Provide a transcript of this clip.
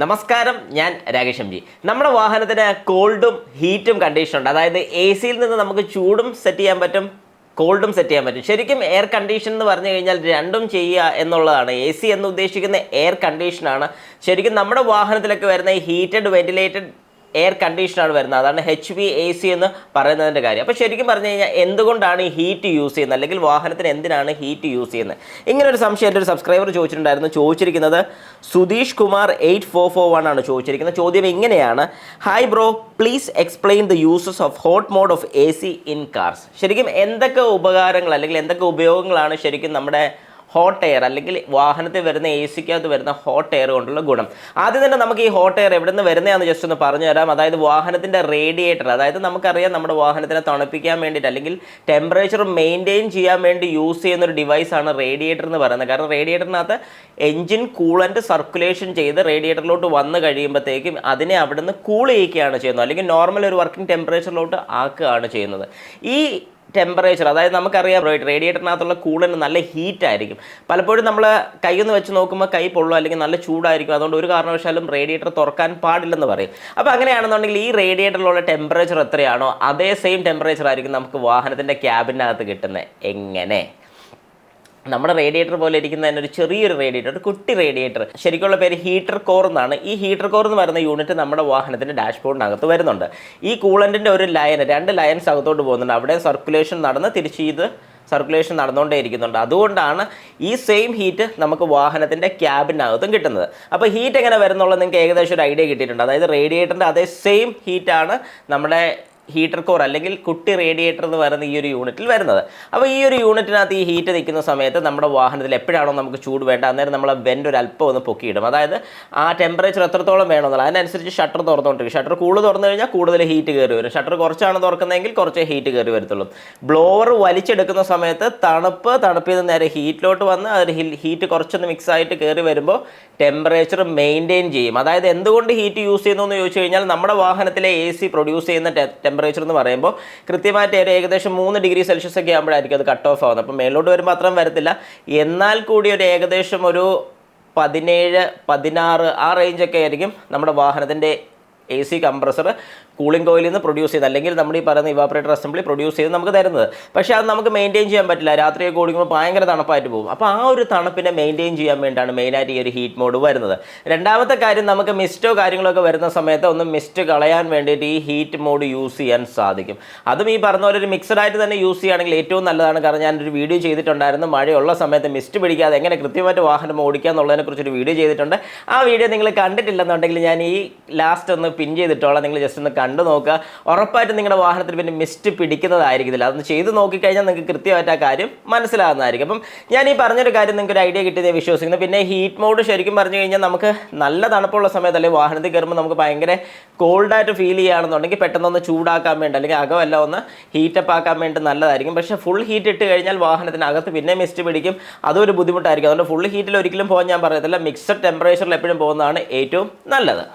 നമസ്കാരം ഞാൻ Rakesh M G. നമ്മുടെ വാഹനത്തിന് കോൾഡും ഹീറ്റും കണ്ടീഷൻ ഉണ്ട്. അതായത് എ സിയിൽ നിന്ന് നമുക്ക് ചൂടും സെറ്റ് ചെയ്യാൻ പറ്റും കോൾഡും സെറ്റ് ചെയ്യാൻ പറ്റും. ശരിക്കും എയർ കണ്ടീഷൻ എന്ന് പറഞ്ഞു കഴിഞ്ഞാൽ രണ്ടും ചെയ്യുക എന്നുള്ളതാണ്. എ സി എന്ന് ഉദ്ദേശിക്കുന്ന എയർ കണ്ടീഷനാണ് ശരിക്കും നമ്മുടെ വാഹനത്തിലൊക്കെ വരുന്ന ഹീറ്റഡ് വെന്റിലേറ്റഡ് എയർ കണ്ടീഷനാണ് വരുന്നത്. അതാണ് എച്ച് വി എ സി എന്ന് പറയുന്നതിന്റെ കാര്യം. അപ്പോൾ ശരിക്കും പറഞ്ഞു കഴിഞ്ഞാൽ എന്തുകൊണ്ടാണ് ഹീറ്റ് യൂസ് ചെയ്യുന്നത്? അല്ലെങ്കിൽ വാഹനത്തിന് എന്തിനാണ് ഹീറ്റ് യൂസ് ചെയ്യുന്നത്? ഇങ്ങനെ ഒരു സംശയം എന്റെ ഒരു സബ്സ്ക്രൈബർ ചോദിച്ചിട്ടുണ്ടായിരുന്നു. ചോദിച്ചിരിക്കുന്നത് Sudheesh Kumar eight four four one ആണ് ചോദിച്ചിരിക്കുന്നത്. ചോദ്യം ഇങ്ങനെയാണ്. Hi bro please explain the uses of hot mode of A C in cars ശരിക്കും എന്തൊക്കെ ഉപകാരങ്ങൾ അല്ലെങ്കിൽ എന്തൊക്കെ ഉപയോഗങ്ങളാണ് ശരിക്കും നമ്മുടെ ഹോട്ട് എയർ അല്ലെങ്കിൽ വാഹനത്തിൽ വരുന്ന എ സിക്കകത്ത് വരുന്ന ഹോട്ട് എയർ കൊണ്ടുള്ള ഗുണം. ആദ്യം തന്നെ നമുക്ക് ഈ ഹോട്ട് എയർ എവിടെ നിന്ന് വരുന്നതാണെന്ന് ജസ്റ്റ് ഒന്ന് പറഞ്ഞു തരാം. അതായത് വാഹനത്തിന്റെ റേഡിയേറ്റർ അതായത് നമുക്കറിയാം നമ്മുടെ വാഹനത്തിനെ തണുപ്പിക്കാൻ വേണ്ടിയിട്ട് അല്ലെങ്കിൽ ടെമ്പറേച്ചർ മെയിന്റെയിൻ ചെയ്യാൻ വേണ്ടി യൂസ് ചെയ്യുന്ന ഒരു ഡിവൈസാണ് റേഡിയേറ്റർ എന്ന് പറയുന്നത്. കാരണം റേഡിയേറ്ററിനകത്ത് എഞ്ചിൻ കൂളന്റ് സർക്കുലേഷൻ ചെയ്ത് റേഡിയേറ്ററിലോട്ട് വന്ന് കഴിയുമ്പോഴത്തേക്കും അതിനെ അവിടുന്ന് കൂൾ ചെയ്യിക്കുകയാണ് ചെയ്യുന്നത്. അല്ലെങ്കിൽ നോർമൽ ഒരു വർക്കിംഗ് ടെമ്പറേച്ചറിലോട്ട് ആക്കുകയാണ് ചെയ്യുന്നത്. ഈ ടെമ്പറേച്ചർ അതായത് നമുക്കറിയാം റേഡിയേറ്ററിനകത്തുള്ള കൂളിന് നല്ല ഹീറ്റ് ആയിരിക്കും. പലപ്പോഴും നമ്മൾ കൈയൊന്ന് വെച്ച് നോക്കുമ്പോൾ കൈ പൊള്ളോ അല്ലെങ്കിൽ നല്ല ചൂടായിരിക്കും. അതുകൊണ്ട് ഒരു കാരണവശാലും റേഡിയേറ്റർ തുറക്കാൻ പാടില്ലെന്ന് പറയും. അപ്പോൾ അങ്ങനെയാണെന്നുണ്ടെങ്കിൽ ഈ റേഡിയേറ്ററിലുള്ള ടെമ്പറേച്ചർ എത്രയാണോ അതേ സെയിം ടെമ്പറേച്ചർ ആയിരിക്കും നമുക്ക് വാഹനത്തിന്റെ ക്യാബിനകത്ത് കിട്ടുന്നത്. എങ്ങനെ? നമ്മുടെ റേഡിയേറ്റർ പോലെ ഇരിക്കുന്ന തന്നെ ഒരു ചെറിയൊരു റേഡിയേറ്റർ ഒരു കുട്ടി റേഡിയേറ്റർ. ശരിക്കുള്ള പേര് ഹീറ്റർ കോർ എന്നാണ്. ഈ ഹീറ്റർ കോർ എന്ന് പറയുന്ന യൂണിറ്റ് നമ്മുടെ വാഹനത്തിന്റെ ഡാഷ്ബോർഡിനകത്ത് വരുന്നുണ്ട്. ഈ കൂളന്റിന്റെ ഒരു ലൈൻ രണ്ട് ലൈൻസ് അകത്തോട്ട് പോകുന്നുണ്ട്. അവിടെ സർക്കുലേഷൻ നടന്ന് തിരിച്ച് ഇത് സർക്കുലേഷൻ നടന്നുകൊണ്ടേ ഇരിക്കുന്നുണ്ട് അതുകൊണ്ടാണ് ഈ സെയിം ഹീറ്റ് നമുക്ക് വാഹനത്തിന്റെ ക്യാബിനകത്തും കിട്ടുന്നത്. അപ്പോൾ ഹീറ്റ് എങ്ങനെ വരുന്നുള്ളത് നിങ്ങൾക്ക് ഏകദേശം ഒരു ഐഡിയ കിട്ടിയിട്ടുണ്ട്. അതായത് റേഡിയേറ്ററിന്റെ അതേ സെയിം ഹീറ്റാണ് നമ്മുടെ ഹീറ്റർ കോർ അല്ലെങ്കിൽ കുട്ടി റേഡിയേറ്റർ എന്ന് പറയുന്ന ഈ ഒരു യൂണിറ്റിൽ വരുന്നത്. അപ്പോൾ ഈ ഒരു യൂണിറ്റിനകത്ത് ഈ ഹീറ്റ് നിൽക്കുന്ന സമയത്ത് നമ്മുടെ വാഹനത്തിൽ എപ്പോഴാണോ നമുക്ക് ചൂട് വേണ്ട അന്നേരം നമ്മൾ വെന്റ് ഒരു അല്പം ഒന്ന് പൊക്കിയിടും. അതായത് ആ ടെമ്പറേച്ചർ എത്രത്തോളം വേണമെന്നുള്ള അതിനനുസരിച്ച് ഷട്ടർ തുറന്നുകൊണ്ടിരിക്കും. ഷട്ടർ കൂടുതൽ തുറന്നു കഴിഞ്ഞാൽ കൂടുതൽ ഹീറ്റ് കയറി വരും. ഷട്ടർ കുറച്ചാണ് തുറക്കുന്നതെങ്കിൽ കുറച്ച് ഹീറ്റ് കയറി വരത്തുള്ളൂ. ബ്ലോവർ വലിച്ചെടുക്കുന്ന സമയത്ത് തണുപ്പ് തണുപ്പിൽ നിന്ന് നേരെ ഹീറ്റിലോട്ട് വന്ന് അത് ഹീറ്റ് കുറച്ചൊന്ന് മിക്സ് ആയിട്ട് കയറി വരുമ്പോൾ ടെമ്പറേച്ചർ മെയിന്റെയിൻ ചെയ്യും. അതായത് എന്തുകൊണ്ട് ഹീറ്റ് യൂസ് ചെയ്യുന്നു എന്ന് ചോദിച്ചു കഴിഞ്ഞാൽ നമ്മുടെ വാഹനത്തിലെ എ സി പ്രൊഡ്യൂസ് ചെയ്യുന്ന ടെമ്പറേച്ചർ എന്ന് പറയുമ്പോൾ കൃത്യമായിട്ട് ഒരു ഏകദേശം മൂന്ന് ഡിഗ്രി സെൽഷ്യസ് ഒക്കെ ആകുമ്പോഴായിരിക്കും അത് കട്ട് ഓഫ് ആവുന്നത്. അപ്പോൾ മേലോട്ട് വരുമ്പോൾ അത്രയും വരത്തില്ല. എന്നാൽ കൂടി ഒരു ഏകദേശം ഒരു പതിനേഴ് പതിനാറ് ആ റേഞ്ചൊക്കെ ആയിരിക്കും നമ്മുടെ വാഹനത്തിന്റെ എ സി കംപ്രസർ കൂളിംഗ് കോയിലിൽ നിന്ന് പ്രൊഡ്യൂസ് ചെയ്ത് അല്ലെങ്കിൽ നമ്മൾ ഈ പറയുന്ന ഇവാപറേറ്റർ അസംബ്ലി പ്രൊഡ്യൂസ് ചെയ്ത് നമുക്ക് തരുന്നത്. പക്ഷേ അത് നമുക്ക് മെയിന്റെയിൻ ചെയ്യാൻ പറ്റില്ല. രാത്രിയൊക്കെ ഓടിക്കുമ്പോൾ ഭയങ്കര തണുപ്പായിട്ട് പോകും. അപ്പോൾ ആ ഒരു തണുപ്പിനെ മെയിന്റെയിൻ ചെയ്യാൻ വേണ്ടിയാണ് മെയിനായിട്ട് ഈ ഒരു ഹീറ്റ് മോഡ് വരുന്നത്. രണ്ടാമത്തെ കാര്യം നമുക്ക് മിസ്റ്റോ കാര്യങ്ങളൊക്കെ വരുന്ന സമയത്ത് ഒന്ന് മിസ്റ്റ് കളയാൻ വേണ്ടിയിട്ട് ഈ ഹീറ്റ് മോഡ് യൂസ് ചെയ്യാൻ സാധിക്കും. അതും ഈ പറഞ്ഞ പോലെ ഒരു മിക്സഡ് ആയിട്ട് തന്നെ യൂസ് ചെയ്യുകയാണെങ്കിൽ ഏറ്റവും നല്ലതാണ്. കാരണം ഞാനൊരു വീഡിയോ ചെയ്തിട്ടുണ്ടായിരുന്നു. മഴയുള്ള സമയത്ത് മിസ്റ്റ് പിടിക്കാതെ എങ്ങനെ കൃത്യമായിട്ട് വാഹനം ഓടിക്കുക എന്നുള്ളതിനെ കുറിച്ചൊരു വീഡിയോ ചെയ്തിട്ടുണ്ട്. ആ വീഡിയോ നിങ്ങൾ കണ്ടിട്ടില്ലെന്നുണ്ടെങ്കിൽ ഞാൻ ഈ ലാസ്റ്റ് ഒന്ന് പിൻ ചെയ്തിട്ടോളാം. നിങ്ങൾ ജസ്റ്റ് ഒന്ന് കണ്ടു നോക്കുക. ഉറപ്പായിട്ടും നിങ്ങളുടെ വാഹനത്തിൽ പിന്നെ മിസ്റ്റ് പിടിക്കുന്നതായിരിക്കത്തില്ല. അതൊന്ന് ചെയ്ത് നോക്കിക്കഴിഞ്ഞാൽ നിങ്ങൾക്ക് കൃത്യമായിട്ട് ആ കാര്യം മനസ്സിലാകുന്നതായിരിക്കും. അപ്പം ഞാൻ ഈ പറഞ്ഞൊരു കാര്യം നിങ്ങൾക്ക് ഒരു ഐഡിയ കിട്ടിയത് വിശ്വസിക്കുന്നു. പിന്നെ ഹീറ്റ് മോഡ് ശരിക്കും പറഞ്ഞു കഴിഞ്ഞാൽ നമുക്ക് നല്ല തണുപ്പുള്ള സമയത്ത് അല്ലെങ്കിൽ വാഹനത്തിൽ കയറുമ്പോൾ നമുക്ക് ഭയങ്കര കോൾഡായിട്ട് ഫീൽ ചെയ്യുകയാണെന്നുണ്ടെങ്കിൽ പെട്ടെന്നൊന്ന് ചൂടാക്കാൻ വേണ്ടി അല്ലെങ്കിൽ അകമല്ല ഒന്ന് ഹീറ്റപ്പ് ആക്കാൻ വേണ്ടി നല്ലതായിരിക്കും. പക്ഷേ ഫുൾ ഹീറ്റ് ഇട്ട് കഴിഞ്ഞാൽ വാഹനത്തിനകത്ത് പിന്നെ മിസ്റ്റ് പിടിക്കും. അതൊരു ബുദ്ധിമുട്ടായിരിക്കും. അതുകൊണ്ട് ഫുൾ ഹീറ്റിൽ ഒരിക്കലും പോകാൻ ഞാൻ പറയത്തില്ല. മിക്സഡ് ടെമ്പറേച്ചറിൽ എപ്പോഴും പോകുന്നതാണ് ഏറ്റവും നല്ലത്.